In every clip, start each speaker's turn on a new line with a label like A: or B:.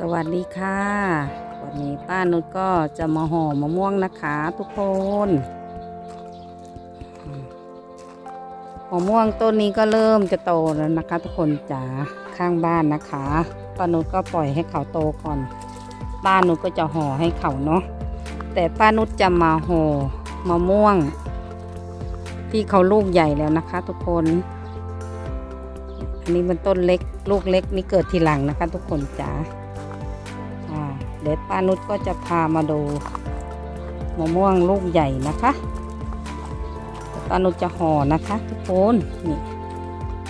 A: สวัสดีค่ะ วันนี้ป้านุชก็จะมาห่อมะม่วงนะคะทุกคนมะม่วงต้นนี้ก็เริ่มจะโตแล้วนะคะ ทุกคนจ๋าข้างบ้านนะคะป้านุชก็ปล่อยให้เขาโตก่อนป้านุชก็จะห่อให้เขาเนาะแต่ป้านุชจะมาห่อมะม่วง ที่เขาลูกใหญ่แล้วนะคะ ทุกคนอันนี้มันต้นเล็ก ลูกเล็กนี่เกิดทีหลังนะคะ ทุกคนจ๋าอ่า เดี๋ยวป้านุชก็จะพามาดูมะม่วงลูกใหญ่นะคะป้านุชจะห่อนะคะ ทุกคนนี่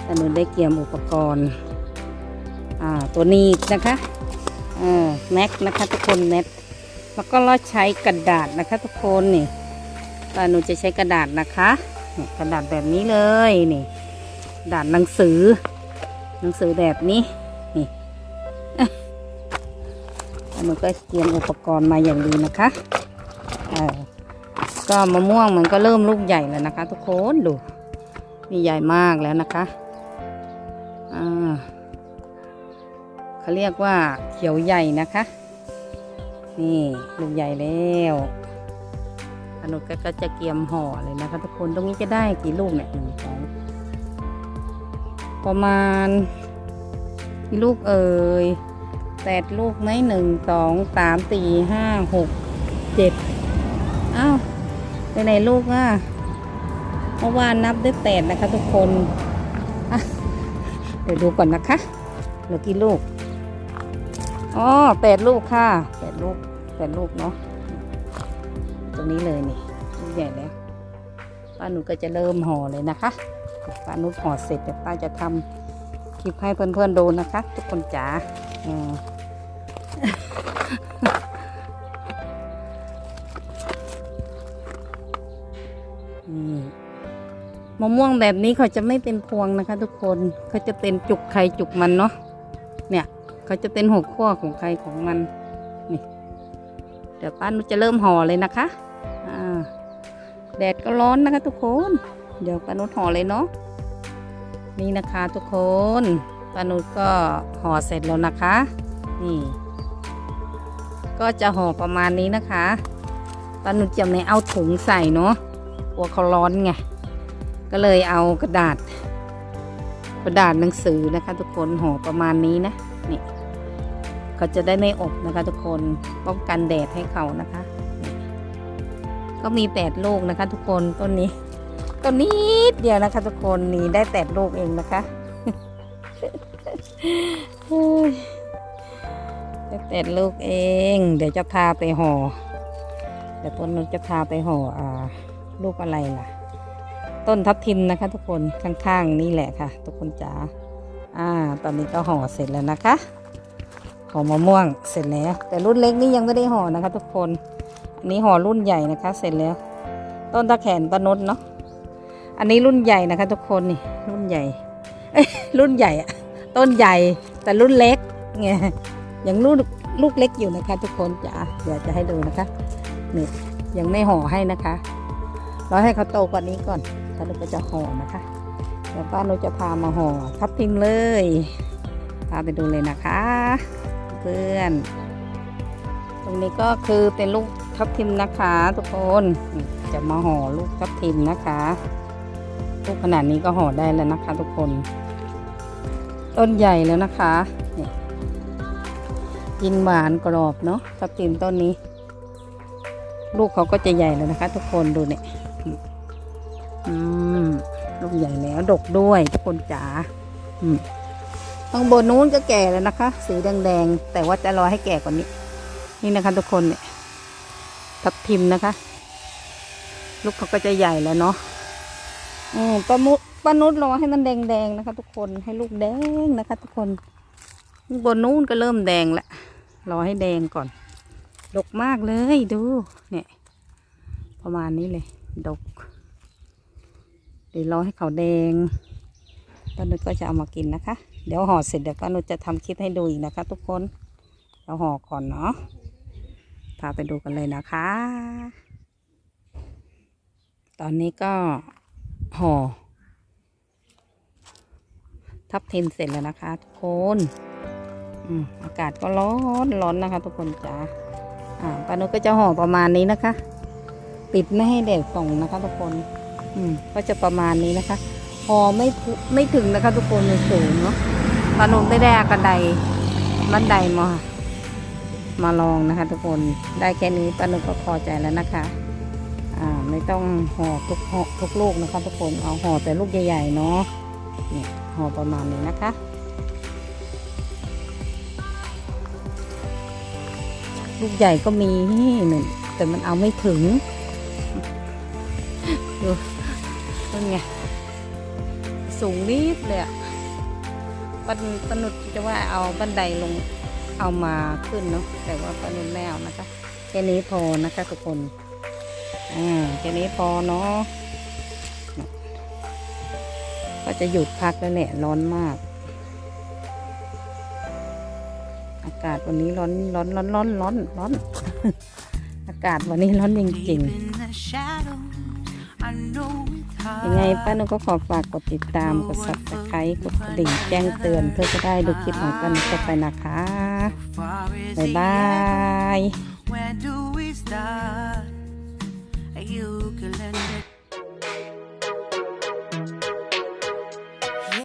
A: ป้านุชได้เตรียมอุปกรณ์อ่าตัวนี้นะคะเออแม็กนะคะทุกคนแม็กแล้วก็เราใช้กระดาษนะคะทุกคนนี่ป้านุชจะใช้กระดาษนะคะกระดาษแบบนี้เลยนี่กระดาษหนังสือหนังสือแบบนี้ มันก็เตรียมอุปกรณ์มาอย่างดีนะคะเออก็มะม่วงมันก็เริ่มลูกใหญ่แล้วนะคะ ทุกคนดูนี่ใหญ่มากแล้วนะคะอ่าเขาเรียกว่าเขียวใหญ่นะคะ นี่ลูกใหญ่แล้วอนุก็จะเกียมห่อเลยนะคะ ทุกคนตรงนี้จะได้กี่ลูกเนี่ยหนึ่งสองประมาณกี่ลูกเอ่ย แปดลูกไหมหนึ่งสองสามสี่ห้าหกเจ็ดอ้าวไปไหนลูกอะเมื่อวานนับได้แปดนะคะทุกคนอะเดี๋ยวดูก่อนนะคะเหลือกี่ลูกอ๋อแปดลูกค่ะแปดลูกแปดลูกเนาะตรงนี้เลยนี่ลูกใหญ่แล้วป้าหนูก็จะเริ่มห่อเลยนะคะป้าหนูห่อเสร็จเดี๋ยวป้าจะทำคลิปให้เพื่อนๆดูนะคะ ทุกคนจ๋าอืม นี่มะม่วงแบบนี้เขาจะไม่เป็นพวงนะคะ ทุกคนเขาจะเป็นจุกใครจุกมันเนาะเนี่ยเขาจะเป็นหัวขั้วของใครของมันนี่เดี๋ยวป้านุจะเริ่มห่อเลยนะคะอ่าแดดก็ร้อนนะคะ ทุกคน เดี๋ยวป้านุห่อเลยเนาะนี่นะคะ ทุกคนป้านุก็ห่อเสร็จแล้วนะคะ นี่ ก็จะห่อประมาณนี้นะคะป้านุชจะไม่เอาถุงใส่เนาะกลัวเขาร้อนไงก็เลยเอากระดาษ กระดาษหนังสือนะคะ ทุกคนห่อประมาณนี้นะนี่เขาจะได้ไม่อบนะคะ ทุกคนป้องกันแดดให้เขานะคะ ก็มีแปดลูกนะคะ ทุกคนต้นนี้ต้นนี้เดียวนะคะ ทุกคนนี่ได้แปดลูกเองนะคะ จะเต็ดลูกเอง เดี๋ยวจะพาไปห่อเดี๋ยวต้นนนจะพาไปห่ออ่าลูกอะไรล่ะ ต้นทับทิมนะคะ ทุกคนข้างๆนี่แหละค่ะ ทุกคนจ๋าอ่า ตอนนี้ก็ห่อเสร็จแล้วนะคะห่อมะม่วงเสร็จแล้ว แต่รุ่นเล็กนี่ยังไม่ได้ห่อนะคะ ทุกคนอันนี้ห่อรุ่นใหญ่นะคะ เสร็จแล้ว ต้นตะแขนปะนุษเนาะอันนี้รุ่นใหญ่นะคะ ทุกคนนี่รุ่นใหญ่เอ้ยรุ่นใหญ่อะต้นใหญ่แต่รุ่นเล็กไง ยังลูกลูกเล็กอยู่นะคะ ทุกคนจ๋าเดี๋ยวจะให้ดูนะคะนี่ยังไม่ห่อให้นะคะเราให้เขาโตกว่านี้ก่อนแล้วเราก็จะห่อนะคะเดี๋ยวป้าเราจะพามาห่อทับทิมเลยพาไปดูเลยนะคะ เพื่อน ตรงนี้ก็คือเป็นลูกทับทิมนะคะ ทุกคนจะมาห่อลูกทับทิมนะคะลูกขนาดนี้ก็ห่อได้แล้วนะคะ ทุกคน ต้นใหญ่แล้วนะคะนี่ กินหวานกรอบเนาะทับทิมต้นนี้ ลูกเขาก็จะใหญ่แล้วนะคะ ทุกคนดูเนี่ยอืมลูกใหญ่แล้วดกด้วยทุกคนจ๋าอืมข้างบนนู้นก็แก่แล้วนะคะ สีแดงๆแต่ว่าจะรอให้แก่กว่านี้ นี่นะคะ ทุกคนเนี่ยทับทิมนะคะ ลูกเขาก็จะใหญ่แล้วเนาะอืมปลามุปลานุษรอให้มันแดงๆนะคะ ทุกคนให้ลูกแดงนะคะ ทุกคนบนนู้นก็เริ่มแดงแล้ว รอให้แดงก่อน ดกมากเลยดู เนี่ย ประมาณนี้เลย ดก เดี๋ยวรอให้เขาแดงป้านุชก็จะเอามากินนะคะ เดี๋ยวห่อเสร็จเดี๋ยวป้านุชจะทำคลิปให้ดูอีกนะคะ ทุกคนเราห่อก่อนเนาะ พาไปดูกันเลยนะคะ ตอนนี้ก็ห่อทับทิมเสร็จแล้วนะคะ ทุกคน อากาศก็ร้อนร้อนนะคะ ทุกคนจ้าอ่าปานุก็จะห่อประมาณนี้นะคะ ปิดไม่ให้แดดส่องนะคะ ทุกคน อืม ก็จะประมาณนี้นะคะห่อไม่ไม่ถึงนะคะ ทุกคนมันสูงเนาะปานุได้ได้กระไดบันไดมามาลองนะคะ ทุกคนได้แค่นี้ปานุก็พอใจแล้วนะคะอ่าไม่ต้องห่อทุกห่อทุกลูกนะคะ ทุกคนเอาห่อแต่ลูกใหญ่ๆเนาะเนี่ยห่อประมาณนี้นะคะ ลูกใหญ่ก็มีหนึ่งแต่มันเอาไม่ถึง ดูต้นไง สูงนิดเลยอะปนปนุษจะว่าเอาบันไดลงเอามาขึ้นเนาะแต่ว่าปนุษไม่เอานะคะแค่นี้พอนะคะทุกคนอ่าแค่นี้พอเนาะก็จะหยุดพักแล้วแหละร้อนมากากาศวันนี้ร้อนร้อนร้อนร้อนร้อนร้อน อากาศวันนี้ร้อนจริงๆยังไงป้านุก็ขอฝากกดติดตามกด subscribe กดกระดิ่งแจ้งเตือนเพื่อจะได้ดูคลิปของป้านุต่อไปนะคะบ๊ายบาย
B: Where do we start? You can lend it